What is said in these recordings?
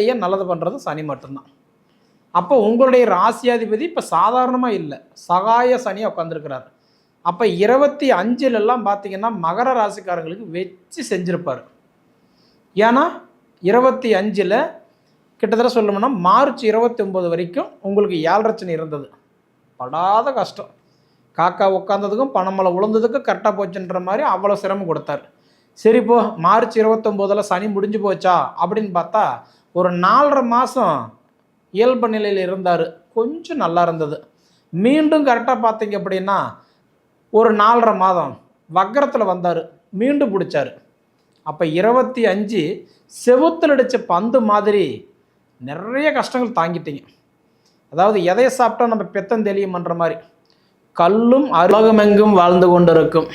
நல்லது பண்ணுறது சனி மட்டும்தான். அப்போ உங்களுடைய ராசியாதிபதி இப்போ சாதாரணமாக இல்லை. சகாய சனியாக உட்காந்துருக்கிறார் அப்போ இருபத்தி அஞ்சுலெல்லாம் பார்த்தீங்கன்னா மகர ராசிக்காரங்களுக்கு வச்சு செஞ்சுருப்பார். ஏன்னா இருபத்தி அஞ்சில் கிட்டத்தட்ட சொல்லணும்னா மார்ச் இருபத்தி ஒம்பது வரைக்கும் உங்களுக்கு ஏழரச்சனை இருந்தது. படாத கஷ்டம். காக்கா உட்காந்ததுக்கும் பணமலை உளுந்ததுக்கும் கரெக்டாக போச்சுன்ற மாதிரி அவ்வளோ சிரமம் கொடுத்தார். சரி இப்போ மார்ச் இருபத்தொம்போதில் சனி முடிஞ்சு போச்சா அப்படின்னு பார்த்தா ஒரு நாலரை மாதம் இயல்பு நிலையில் இருந்தார். கொஞ்சம் நல்லா இருந்தது. மீண்டும் கரெக்டாக பார்த்தீங்க அப்படின்னா ஒரு நாலரை மாதம் வக்கரத்தில் வந்தார். மீண்டும் பிடிச்சார். அப்போ இருபத்தி அஞ்சு செவுத்தில் அடித்த பந்து மாதிரி நிறைய கஷ்டங்கள் தாங்கிட்டீங்க. அதாவது எதையை சாப்பிட்டா நம்ம பெத்தம் தெளியுமன்ற மாதிரி. கல்லும் அருலகமெங்கும் வாழ்ந்து கொண்டிருக்கும்.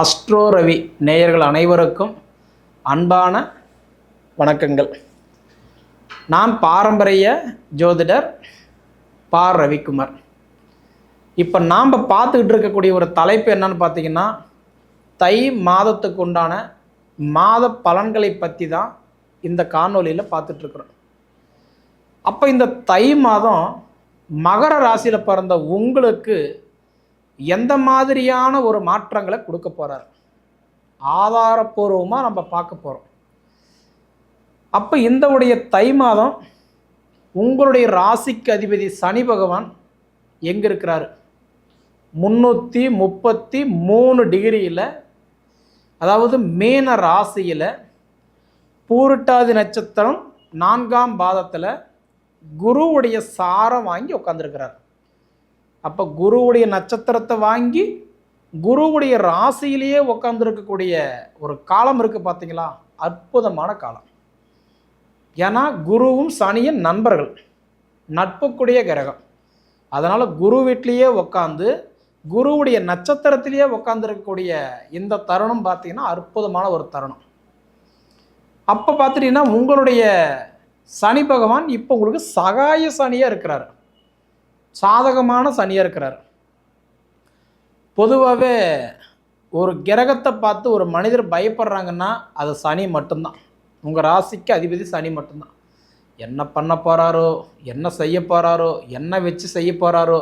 அஸ்ட்ரோ ரவி நேயர்கள் அனைவருக்கும் அன்பான வணக்கங்கள். நான் பாரம்பரிய ஜோதிடர் பா ரவிக்குமார். இப்போ நாம் பார்த்துக்கிட்டு இருக்கக்கூடிய ஒரு தலைப்பு என்னன்னு பார்த்தீங்கன்னா தை மாதத்துக்கு உண்டான மாத பலன்களை பற்றி தான் இந்த காணொலியில் பார்த்துட்ருக்குறோம் அப்போ இந்த தை மாதம் மகர ராசியில் பிறந்த உங்களுக்கு எந்த மாதிரியான ஒரு மாற்றங்களை கொடுக்க போகிறார் ஆதாரப்பூர்வமாக நம்ம பார்க்க போகிறோம் அப்போ இந்த உடைய தை மாதம் உங்களுடைய ராசிக்கு அதிபதி சனி பகவான் எங்கே இருக்கிறார் முந்நூற்றி முப்பத்தி மூணு டிகிரியில் அதாவது மீன ராசியில் பூரட்டாதி நட்சத்திரம் நான்காம் பாதத்தில் குருவுடைய சாரம் வாங்கி உட்காந்துருக்கிறார் அப்போ குருவுடைய நட்சத்திரத்தை வாங்கி குருவுடைய ராசியிலேயே உட்காந்துருக்கக்கூடிய ஒரு காலம் இருக்குது பார்த்தீங்களா அற்புதமான காலம். ஏன்னா குருவும் சனியும் நண்பர்கள். நட்புக்குடைய கிரகம். அதனால் குரு வீட்லேயே உட்காந்து குருவுடைய நட்சத்திரத்திலேயே உட்காந்துருக்கக்கூடிய இந்த தருணம் பார்த்தீங்கன்னா அற்புதமான ஒரு தருணம். அப்போ பார்த்துட்டிங்கன்னா உங்களுடைய சனி பகவான் இப்போ உங்களுக்கு சகாய சனியாக இருக்கிறார். சாதகமான சனியாக இருக்கிறார். பொதுவாகவே ஒரு கிரகத்தை பார்த்து ஒரு மனிதர் பயப்படுறாங்கன்னா அது சனி மட்டும்தான். உங்கள் ராசிக்கு அதிபதி சனி மட்டும்தான். என்ன பண்ண போகிறாரோ என்ன செய்ய போகிறாரோ என்ன வச்சு செய்ய போகிறாரோ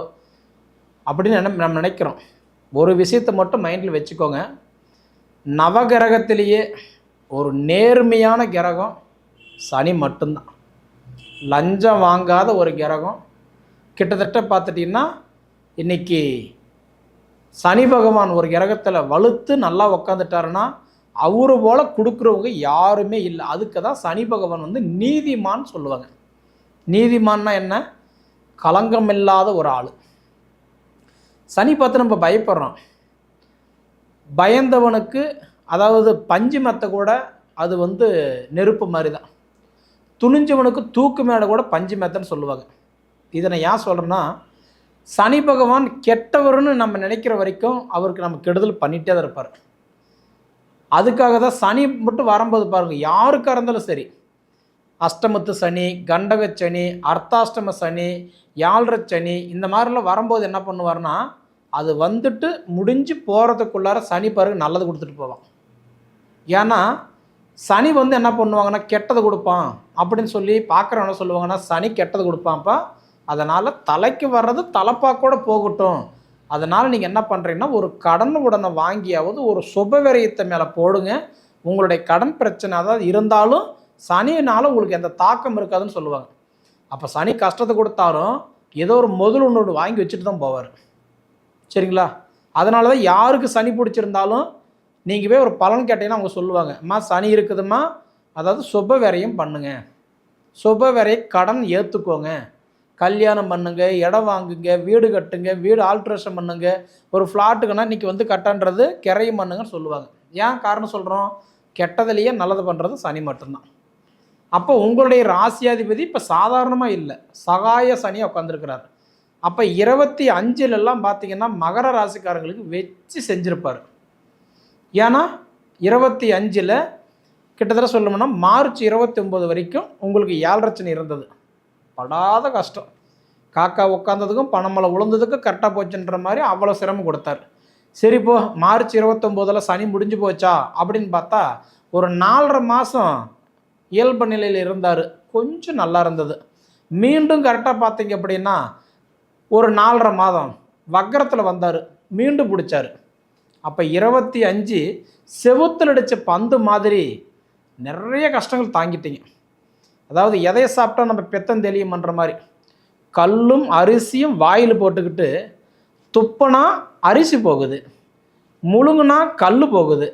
அப்படின்னு நினை நம்ம நினைக்கிறோம். ஒரு விஷயத்தை மட்டும் மைண்டில் வச்சுக்கோங்க. நவகிரகத்திலேயே ஒரு நேர்மையான கிரகம் சனி மட்டும்தான். லஞ்சம் வாங்காத ஒரு கிரகம். கிட்டத்தட்ட பார்த்துட்டிங்கன்னா இன்றைக்கி சனி பகவான் ஒரு கிரகத்தில் வலுத்து நல்லா உக்காந்துட்டாருன்னா அவரு போல் கொடுக்குறவங்க யாருமே இல்லை. அதுக்கு தான் சனி பகவான் வந்து நீதிமான் சொல்லுவாங்க. நீதிமான்னா என்ன? களங்கம் இல்லாத ஒரு ஆள். சனி பார்த்து நம்ம பயப்படுறோம். பயந்தவனுக்கு அதாவது பஞ்சு மெத்த கூட அது வந்து நெருப்பு மாதிரி தான் துணிஞ்சவனுக்கு தூக்கு மேலே கூட பஞ்சு மெத்தன்னு சொல்லுவாங்க. இதை நான் ஏன் சொல்கிறேன்னா சனி பகவான் கெட்டவர்னு நம்ம நினைக்கிற வரைக்கும் அவருக்கு நம்ம கெடுதல் பண்ணிகிட்டே தான் இருப்பார். அதுக்காக தான் சனி மட்டும் வரும்போது பாருங்கள் யாருக்காக இருந்தாலும் சரி. அஷ்டமத்து சனி கண்டக சனி அர்த்தாஷ்டம சனி யாழ்ற சனி இந்த மாதிரிலாம் வரும்போது என்ன பண்ணுவார்னா அது வந்துட்டு முடிஞ்சு போகிறதுக்குள்ளார சனி பாருங்க நல்லது கொடுத்துட்டு போவான். ஏன்னா சனி வந்து என்ன பண்ணுவாங்கன்னா கெட்டது கொடுப்பான் அப்படின்னு சொல்லி பார்க்குறவங்க சொல்லுவாங்கன்னா சனி கெட்டது கொடுப்பான்ப்பா. அதனால் தலைக்கு வர்றது தலைப்பா கூட போகட்டும். அதனால் நீங்கள் என்ன பண்ணுறீங்கன்னா ஒரு கடன் உடனே வாங்கியாவது ஒரு சுபவிரயத்தை மேலே போடுங்க. உங்களுடைய கடன் பிரச்சனை அதாவது இருந்தாலும் சனியினால் உங்களுக்கு எந்த தாக்கம் இருக்காதுன்னு சொல்லுவாங்க. அப்போ சனி கஷ்டத்தை கொடுத்தாலும் ஏதோ ஒரு முதல் ஒன்று வாங்கி வச்சுட்டு தான் போவார். சரிங்களா? அதனால தான் யாருக்கு சனி பிடிச்சிருந்தாலும் நீங்கள் போய் ஒரு பலன் கேட்டீங்கன்னா அவங்க சொல்லுவாங்க அம்மா சனி இருக்குதும்மா. அதாவது சுப விரயம் பண்ணுங்க. சுப விரைய கடன் ஏற்றுக்கோங்க கல்யாணம் பண்ணுங்க இடம் வாங்குங்க வீடு கட்டுங்க வீடு ஆல்ட்ரேஷன் பண்ணுங்க. ஒரு ஃப்ளாட்டுக்குன்னா இன்றைக்கி வந்து கட்டன்றது கிரையும் பண்ணுங்கன்னு சொல்லுவாங்க. ஏன் காரணம் சொல்கிறோம் கெட்டதுலேயே நல்லது பண்ணுறது சனி மட்டும்தான். அப்போ உங்களுடைய ராசியாதிபதி இப்போ சாதாரணமாக இல்லை. சகாய சனியாக உட்காந்துருக்கிறார் அப்போ இருபத்தி அஞ்சுலெல்லாம் பார்த்தீங்கன்னா மகர ராசிக்காரங்களுக்கு வச்சு செஞ்சுருப்பார். ஏன்னா இருபத்தி அஞ்சில் கிட்டத்தட்ட சொல்லணும்னா மார்ச் இருபத்தி ஒம்பது வரைக்கும் உங்களுக்கு ஏழரச்சனை இருந்தது. படாத கஷ்டம். காக்கா உட்காந்ததுக்கும் பணமலை உளுந்ததுக்கும் கரெக்டாக போச்சுன்ற மாதிரி அவ்வளோ சிரமம் கொடுத்தார். சரி இப்போ மார்ச் இருபத்தொம்போதில் சனி முடிஞ்சு போச்சா? அப்படின்னு பார்த்தா ஒரு நாலரை மாதம் இயல்பு நிலையில் இருந்தார். கொஞ்சம் நல்லா இருந்தது. மீண்டும் கரெக்டாக பார்த்தீங்க அப்படின்னா ஒரு நாலரை மாதம் வக்கரத்தில் வந்தார். மீண்டும் பிடிச்சார். அப்போ இருபத்தி அஞ்சு செவுத்தில் அடித்த பந்து மாதிரி நிறைய கஷ்டங்கள் தாங்கிட்டீங்க. அதாவது எதையை சாப்பிட்டா நம்ம பெத்தம் தெளியுமன்ற மாதிரி. கல்லும் அரிசியும் வாயில் போட்டுக்கிட்டு துப்புனா அரிசி போகுது. முழுங்குனா கல் போகுது.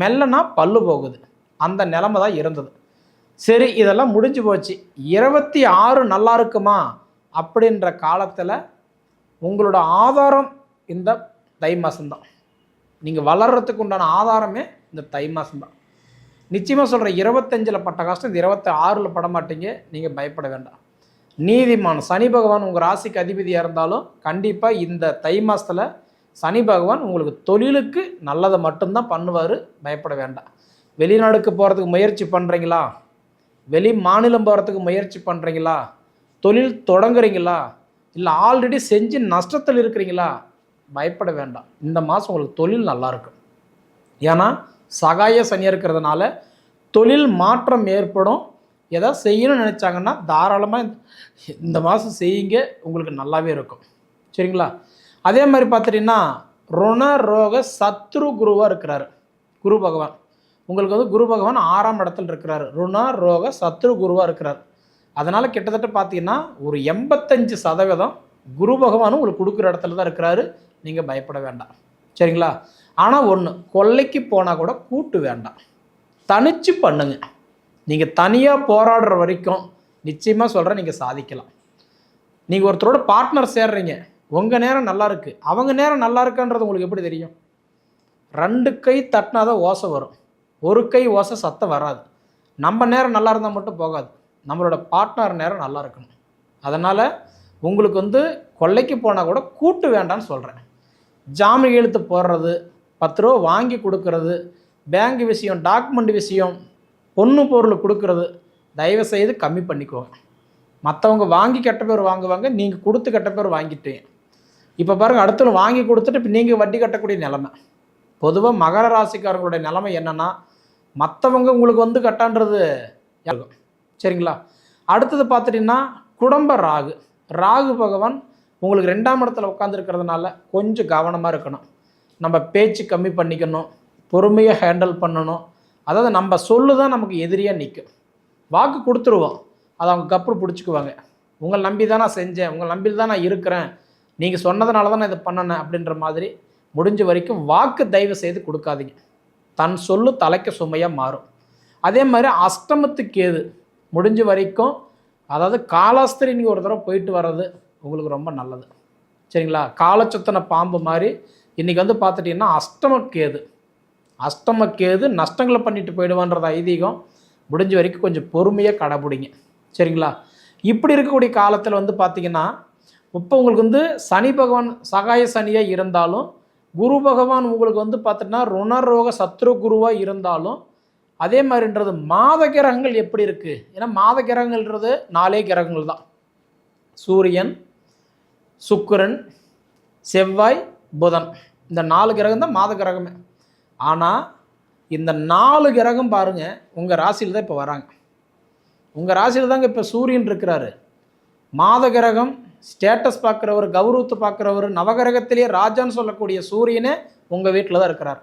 மெல்லனா பல்லு போகுது. அந்த நிலமை தான் இருந்தது. சரி இதெல்லாம் முடிஞ்சு போச்சு. இருபத்தி ஆறு நல்லா இருக்குமா? அப்படின்ற காலத்தில் உங்களோட ஆதாரம் இந்த தை மாதம்தான் நீங்கள் வளர்கிறதுக்கு உண்டான ஆதாரமே இந்த தை மாதம்தான் நிச்சயமாக சொல்கிறேன் இருபத்தஞ்சில் பட்ட கஷ்டம் இந்த இருபத்தி ஆறில் பட மாட்டீங்க நீங்கள் பயப்பட வேண்டாம். நீதிமான் சனி பகவான் உங்கள் ராசிக்கு அதிபதியாக இருந்தாலும் கண்டிப்பாக இந்த தை மாதத்தில் சனி பகவான் உங்களுக்கு தொழிலுக்கு நல்லதை மட்டும்தான் பண்ணுவார் பயப்பட வேண்டாம். வெளிநாடுக்கு போகிறதுக்கு முயற்சி பண்ணுறீங்களா வெளி மாநிலம் போகிறதுக்கு முயற்சி பண்ணுறீங்களா தொழில் தொடங்குறீங்களா? இல்லை ஆல்ரெடி செஞ்சு நஷ்டத்தில் இருக்கிறீங்களா? பயப்பட வேண்டாம். இந்த மாதம் உங்களுக்கு தொழில் நல்லா இருக்கும். ஏன்னா சகாய சனியாக இருக்கிறதுனால தொழில் மாற்றம் ஏற்படும். எதாவது செய்யணும்னு நினச்சாங்கன்னா தாராளமாக இந்த மாதம் செய்யுங்க உங்களுக்கு நல்லாவே இருக்கும். சரிங்களா? அதே மாதிரி பார்த்துட்டிங்கன்னா ருண ரோக சத்ரு குருவாக இருக்கிறாரு. குரு பகவான். உங்களுக்கு வந்து குரு பகவான் ஆறாம் இடத்துல இருக்கிறார். ருண ரோக சத்ரு குருவாக இருக்கிறார். அதனால் கிட்டத்தட்ட பார்த்தீங்கன்னா ஒரு எண்பத்தஞ்சு சதவீதம் குரு பகவானும் உங்களுக்கு கொடுக்குற இடத்துல தான் இருக்கிறாரு. நீங்கள் பயப்பட வேண்டாம். சரிங்களா? ஆனால் ஒன்று கொல்லைக்கு போனால் கூட கூட்டு வேண்டாம். தனிச்சு பண்ணுங்க. நீங்கள் தனியாக போராடுற வரைக்கும் நிச்சயமாக சொல்கிறேன் நீங்கள் சாதிக்கலாம். நீங்கள் ஒருத்தரோட பார்ட்னர் சேர்றீங்க. உங்கள் நேரம் நல்லா இருக்குது அவங்க நேரம் நல்லா இருக்கான்றது உங்களுக்கு எப்படி தெரியும்? ரெண்டு கை தட்டினா தான் ஓசை வரும். ஒரு கை ஓசை சத்தம் வராது. நம்ம நேரம் நல்லா இருந்தால் மட்டும் போகாது. நம்மளோட பார்ட்னர் நேரம் நல்லா இருக்கணும். அதனால் உங்களுக்கு வந்து கொள்ளைக்கு போனால் கூட கூட்டு வேண்டான்னு சொல்கிறேன் ஜாமீன் எழுத்து போடுறது பத்து ரூபா வாங்கி கொடுக்கறது பேங்க் விஷயம் டாக்குமெண்ட் விஷயம் பொண்ணு பொருள் கொடுக்கறது தயவு செய்து கம்மி பண்ணிக்கோங்க. மற்றவங்க வாங்கி கெட்ட பேர் வாங்குவாங்க நீங்கள் கொடுத்து கெட்ட பேர் வாங்கிட்டீங்க. இப்போ பாருங்கள் அடுத்தவங்க வாங்கி கொடுத்துட்டு இப்போ நீங்கள் வட்டி கட்டக்கூடிய நிலமை. பொதுவாக மகர ராசிக்காரங்களுடைய நிலமை என்னென்னா மற்றவங்க உங்களுக்கு வந்து கட்டான்றது இருக்கும் சரிங்களா? அடுத்தது பார்த்துட்டிங்கன்னா குடும்ப ராகு. ராகு பகவான் உங்களுக்கு ரெண்டாம் இடத்துல உட்காந்துருக்கிறதுனால கொஞ்சம் கவனமாக இருக்கணும். நம்ம பேச்சு கம்மி பண்ணிக்கணும் பொறுமையாக ஹேண்டில் பண்ணணும். அதாவது நம்ம சொல்லு தான் நமக்கு எதிரியாக நிற்கும் வாக்கு கொடுத்துருவோம். அதை அவங்க கப்புறு பிடிச்சிக்குவாங்க. உங்களை நம்பி தான் நான் செஞ்சேன். உங்களை நம்பி தான் நான் இருக்கிறேன். நீங்கள் சொன்னதுனால தான் நான் இதை பண்ணினேன் அப்படின்ற மாதிரி முடிஞ்ச வரைக்கும் வாக்கு தயவு செய்து கொடுக்காதீங்க. தன் சொல்லு தலைக்க சுமையாக மாறும். அதே மாதிரி அஷ்டமத்துக்கு ஏது முடிஞ்ச வரைக்கும் அதாவது காலாஸ்திரி நீங்கள் ஒரு தடவை போயிட்டு வர்றது உங்களுக்கு ரொம்ப நல்லது. சரிங்களா? காலச்சத்தனை பாம்பு மாதிரி இன்றைக்கி வந்து பார்த்துட்டிங்கன்னா அஷ்டமக்கேது அஷ்டமக்கேது நஷ்டங்களை பண்ணிட்டு போயிடுவான்றது ஐதீகம். முடிஞ்ச வரைக்கும் கொஞ்சம் பொறுமையாக கடைபிடிங்க. சரிங்களா? இப்படி இருக்கக்கூடிய காலத்தில் வந்து பார்த்திங்கன்னா இப்போ உங்களுக்கு வந்து சனி பகவான் சகாய சனியாக இருந்தாலும் குரு பகவான் உங்களுக்கு வந்து பார்த்திங்கன்னா ருணரோக சத்ரு குருவாக இருந்தாலும் அதே மாதிரின்றது மாத கிரகங்கள் எப்படி இருக்குது ஏன்னா மாத கிரகங்கள்ன்றது நாலே கிரகங்கள் தான் சூரியன் சுக்கிரன் செவ்வாய் புதன். இந்த நாலு கிரகம் தான் மாத கிரகமே. ஆனால் இந்த நாலு கிரகம் பாருங்கள் உங்கள் ராசியில் தான் இப்போ வராங்க. உங்கள் ராசியில் தாங்க இப்போ சூரியன் இருக்கிறாரு. மாத கிரகம் ஸ்டேட்டஸ் பார்க்குறவர் கௌரவத்தை பார்க்குறவர் நவகிரகத்திலேயே ராஜான்னு சொல்லக்கூடிய சூரியனே உங்கள் வீட்டில் தான் இருக்கிறார்.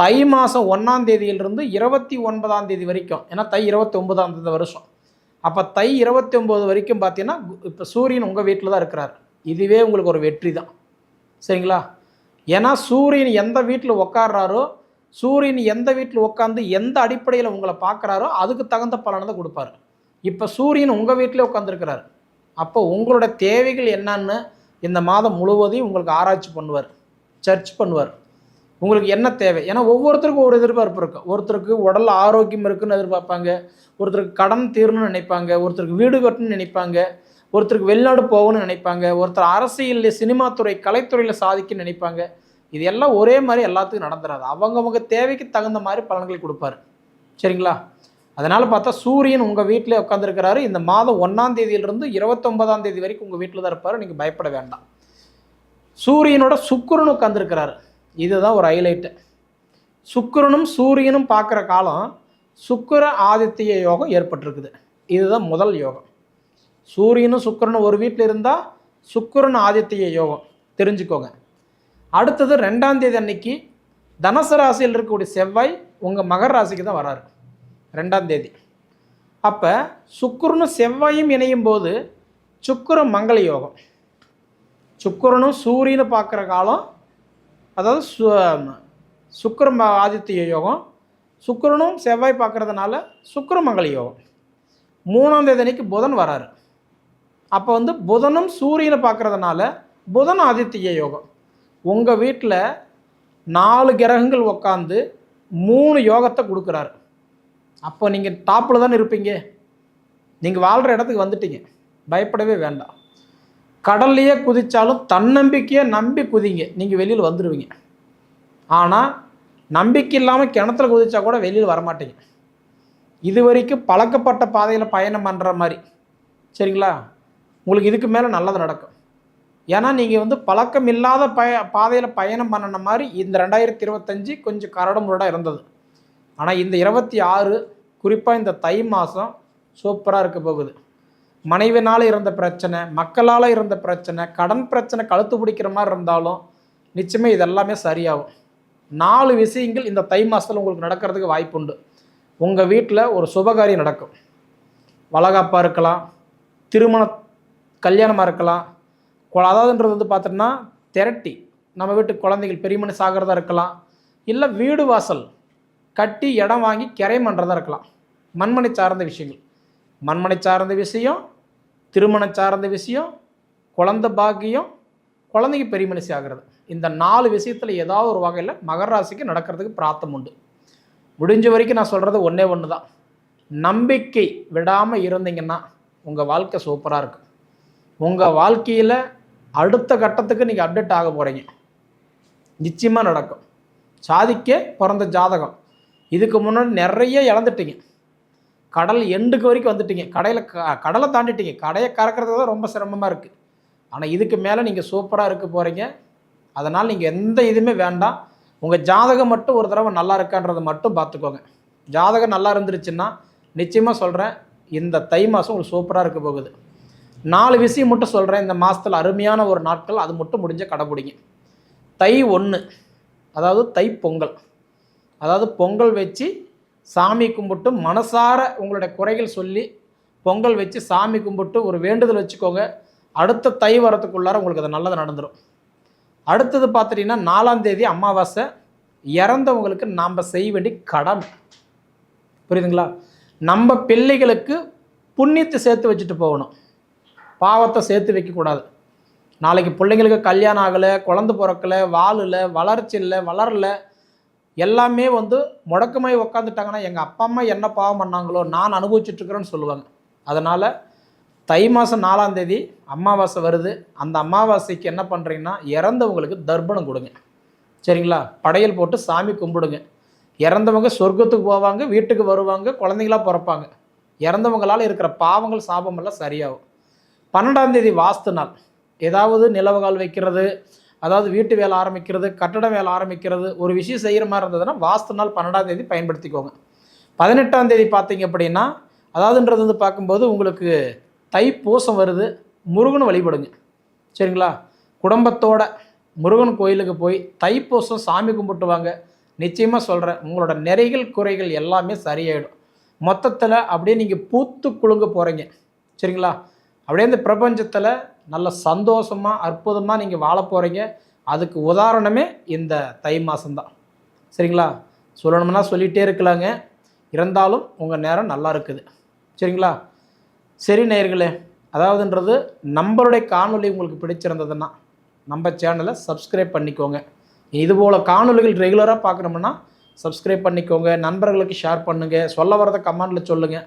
தை மாதம் ஒன்றாம் தேதியிலிருந்து இருபத்தி ஒன்பதாம் தேதி வரைக்கும் ஏன்னா தை இருபத்தி ஒன்பதாம் தேதி வருஷம். அப்போ தை இருபத்தி ஒம்பது வரைக்கும் பார்த்தீங்கன்னா இப்போ சூரியன் உங்கள் வீட்டில் தான் இருக்கிறார். இதுவே உங்களுக்கு ஒரு வெற்றி தான். சரிங்களா? ஏன்னா சூரியன் எந்த வீட்டில் உக்காடுறாரோ சூரியன் எந்த வீட்டில் உட்காந்து எந்த அடிப்படையில் உங்களை பார்க்குறாரோ அதுக்கு தகுந்த பலனை தான் கொடுப்பாரு. இப்போ சூரியன் உங்கள் வீட்டிலே உட்காந்துருக்கிறார் அப்போ உங்களோட தேவைகள் என்னன்னு இந்த மாதம் முழுவதையும் உங்களுக்கு ஆராய்ச்சி பண்ணுவார். சர்ச் பண்ணுவார். உங்களுக்கு என்ன தேவை? ஏன்னா ஒவ்வொருத்தருக்கும் ஒரு எதிர்பார்ப்பு இருக்கும் ஒருத்தருக்கு உடல் ஆரோக்கியம் இருக்குன்னு எதிர்பார்ப்பாங்க. ஒருத்தருக்கு கடன் தீரணும்னு நினைப்பாங்க. ஒருத்தருக்கு வீடு கட்டணும்னு நினைப்பாங்க. ஒருத்தருக்கு வெளிநாடு போகணும்னு நினைப்பாங்க ஒருத்தர் அரசியல் சினிமா துறை கலைத்துறையில் சாதிக்க நினைப்பாங்க. இது எல்லாம் ஒரே மாதிரி எல்லாத்துக்கும் நடந்துடாது அவங்கவுங்க தேவைக்கு தகுந்த மாதிரி பலன்களை கொடுப்பாரு. சரிங்களா? அதனால் பார்த்தா சூரியன் உங்கள் வீட்டிலே உட்காந்துருக்கிறாரு இந்த மாதம் ஒன்றாம் தேதியிலிருந்து இருபத்தொன்பதாம் தேதி வரைக்கும் உங்கள் வீட்டில் தான் இருப்பார். நீங்கள் பயப்பட வேண்டாம். சூரியனோட சுக்கரன் உட்காந்துருக்கிறாரு இதுதான் ஒரு ஹைலைட்டு சுக்கரனும் சூரியனும் பார்க்குற காலம் சுக்கர ஆதித்ய யோகம் ஏற்பட்டிருக்குது. இதுதான் முதல் யோகம். சூரியனும் சுக்கிரனும் ஒரு வீட்டில் இருந்தால் சுக்கரன் ஆதித்ய யோகம். தெரிஞ்சுக்கோங்க. அடுத்தது ரெண்டாம் தேதி அன்னைக்கு தனுசு ராசியில் இருக்கக்கூடிய செவ்வாய் உங்கள் மகர ராசிக்கு தான் வராரு. ரெண்டாம் தேதி. அப்போ சுக்கரனும் செவ்வாயும் இணையும் போது சுக்கரன் மங்கள யோகம். சுக்கரனும் சூரியனும் பார்க்குற காலம் அதாவது சு சுக்கிர ஆதித்ய யோகம் சுக்கரனும் செவ்வாய் பார்க்கறதுனால சுக்கிரமங்கல யோகம். மூணாம் தேதி அன்னைக்கு புதன் வராரு. அப்போ வந்து புதனும் சூரியனை பார்க்குறதுனால புதன் ஆதித்ய யோகம். உங்கள் வீட்டில் நாலு கிரகங்கள் உக்காந்து மூணு யோகத்தை கொடுக்குறாரு. அப்போ நீங்கள் டாப்பில் தானே இருப்பீங்க. நீங்கள் வாழ்கிற இடத்துக்கு வந்துட்டீங்க. பயப்படவே வேண்டாம். கடல்லையே குதித்தாலும் தன்னம்பிக்கையை நம்பி குதிங்க. நீங்கள் வெளியில் வந்துடுவீங்க ஆனால் நம்பிக்கை இல்லாமல் கிணத்துல குதித்தா கூட வெளியில் வரமாட்டீங்க. இது வரைக்கும் பழக்கப்பட்ட பாதையில் பயணம் பண்ணுற மாதிரி. சரிங்களா? உங்களுக்கு இதுக்கு மேலே நல்லது நடக்கும். ஏன்னா நீங்கள் வந்து பழக்கம் இல்லாத பய பாதையில் பயணம் பண்ணின மாதிரி இந்த ரெண்டாயிரத்தி இருபத்தஞ்சி கொஞ்சம் கரடுமுரடாக இருந்தது. ஆனால் இந்த இருபத்தி ஆறு குறிப்பாக இந்த தை மாதம் சூப்பராக இருக்க போகுது. மனைவினால் இருந்த பிரச்சனை மக்களால் இருந்த பிரச்சனை கடன் பிரச்சனை கழுத்து பிடிக்கிற மாதிரி இருந்தாலும் நிச்சயமே இதெல்லாமே சரியாகும். நாலு விஷயங்கள் இந்த தை மாதத்தில் உங்களுக்கு நடக்கிறதுக்கு வாய்ப்புண்டு உங்கள் வீட்டில் ஒரு சுபகாரியம் நடக்கும். வளகாப்பாக இருக்கலாம் திருமண கல்யாணமாக இருக்கலாம். கொ- அதாவதுன்றது வந்து பார்த்தோன்னா திரட்டி. நம்ம வீட்டு குழந்தைகள் பெரிய மனுஷ இருக்கலாம். இல்லை வீடு வாசல் கட்டி இடம் வாங்கி கிரை பண்ணுறதா இருக்கலாம். மண்மனை சார்ந்த விஷயங்கள். மண்மனை சார்ந்த விஷயம் திருமணம் சார்ந்த விஷயம் குழந்த பாக்கியம் குழந்தைக்கு பெரிய மனுஷி ஆகிறது இந்த நாலு விஷயத்தில் ஏதாவது ஒரு வகையில் மகர ராசிக்கு நடக்கிறதுக்கு பிரார்த்தம் உண்டு. முடிஞ்ச வரைக்கும் நான் சொல்கிறது ஒன்றே ஒன்று தான் நம்பிக்கை விடாமல் இருந்தீங்கன்னா உங்கள் வாழ்க்கை சூப்பராக இருக்கும். உங்கள் வாழ்க்கையில் அடுத்த கட்டத்துக்கு நீங்கள் அப்டேட் ஆக போகிறீங்க நிச்சயமாக நடக்கும். சாதிக்க பிறந்த ஜாதகம். இதுக்கு முன்னாடி நிறைய இழந்துட்டீங்க. கடல் எண்டுக்கு வரைக்கும் வந்துட்டீங்க. கடையில் க கடலை தாண்டிட்டீங்க. கடையை கறக்கிறது தான் ரொம்ப சிரமமாக இருக்குது ஆனால் இதுக்கு மேலே நீங்கள் சூப்பராக இருக்க போகிறீங்க அதனால் நீங்கள் எந்த இதுவுமே வேண்டாம். உங்கள் ஜாதகம் மட்டும் ஒரு தடவை நல்லா இருக்கான்றதை மட்டும் பார்த்துக்கோங்க. ஜாதகம் நல்லா இருந்துருச்சுன்னா நிச்சயமாக சொல்கிறேன் இந்த தை மாதம் உங்களுக்கு சூப்பராக இருக்க போகுது. நாலு விஷயம் மட்டும் சொல்கிறேன் இந்த மாதத்தில் அருமையான ஒரு நாட்கள் அது மட்டும் முடிஞ்ச கடைப்பிடிங்க தை ஒன்று அதாவது தை பொங்கல். அதாவது பொங்கல் வச்சு சாமி கும்பிட்டு மனசார உங்களுடைய குறைகள் சொல்லி பொங்கல் வச்சு சாமி கும்பிட்டு ஒரு வேண்டுதல் வச்சுக்கோங்க. அடுத்த தை வரத்துக்குள்ளார உங்களுக்கு அது நல்லது நடந்துடும் அடுத்தது பார்த்துட்டிங்கன்னா நாலாம் தேதி அமாவாசை. இறந்தவங்களுக்கு நாம் செய்ய வேண்டிய கடமை புரியுதுங்களா? நம்ம பிள்ளைகளுக்கு புண்ணியத்தை சேர்த்து வச்சுட்டு போகணும். பாவத்தை சேர்த்து வைக்கக்கூடாது. நாளைக்கு பிள்ளைங்களுக்கு கல்யாணம் ஆகலை குழந்த பிறக்கலை வாழலை வளர்ச்சி இல்லை வளரல எல்லாமே வந்து முடக்கமாய் உக்காந்துட்டாங்கன்னா எங்கள் அப்பா அம்மா என்ன பாவம் பண்ணாங்களோ நான் அனுபவிச்சுட்ருக்குறேன்னு சொல்லுவாங்க. அதனால் தை மாதம் நாலாம் தேதி அமாவாசை வருது. அந்த அமாவாசைக்கு என்ன பண்ணுறீங்கன்னா இறந்தவங்களுக்கு தர்ப்பணம் கொடுங்க. சரிங்களா? படையல் போட்டு சாமி கும்பிடுங்க. இறந்தவங்க சொர்க்கத்துக்கு போவாங்க வீட்டுக்கு வருவாங்க குழந்தைங்களா பிறப்பாங்க. இறந்தவங்களால் இருக்கிற பாவங்கள் சாபமெல்லாம் சரியாகும். பன்னெண்டாம் தேதி வாஸ்து நாள். ஏதாவது நிலவுகால் வைக்கிறது அதாவது வீட்டு வேலை ஆரம்பிக்கிறது கட்டட வேலை ஆரம்பிக்கிறது ஒரு விஷயம் செய்கிற மாதிரி இருந்ததுன்னா வாஸ்து நாள் பன்னெண்டாம் தேதி பயன்படுத்திக்கோங்க. பதினெட்டாம் தேதி பார்த்தீங்க அப்படின்னா அதாவதுன்றது வந்து பார்க்கும்போது உங்களுக்கு தைப்பூசம் வருது முருகன் வழிபடுங்க. சரிங்களா? குடும்பத்தோட முருகன் கோயிலுக்கு போய் தைப்பூசம் சாமி கும்பிட்டு வாங்க நிச்சயமாக சொல்கிறேன் உங்களோட நிறைகள் குறைகள் எல்லாமே சரியாயிடும். மொத்தத்தில் அப்படியே நீங்கள் பூத்து குலுங்க போகிறீங்க சரிங்களா? அப்படியே இந்த பிரபஞ்சத்தில் நல்ல சந்தோஷமாக அற்புதமாக நீங்கள் வாழ போகிறீங்க அதுக்கு உதாரணமே இந்த தை மாதம்தான் சரிங்களா? சொல்லணும்னா சொல்லிகிட்டே இருக்கலாங்க. இருந்தாலும் உங்கள் நேரம் நல்லா இருக்குது. சரிங்களா? சரி நேயர்களே அதாவதுன்றது நம்மளுடைய காணொளி உங்களுக்கு பிடிச்சிருந்ததுன்னா நம்ம சேனலை சப்ஸ்கிரைப் பண்ணிக்கோங்க. இதுபோல் காணொளிகள் ரெகுலராக பார்க்கணும்னா சப்ஸ்கிரைப் பண்ணிக்கோங்க. நண்பர்களுக்கு ஷேர் பண்ணுங்கள் சொல்ல வரத கமெண்டில் சொல்லுங்கள்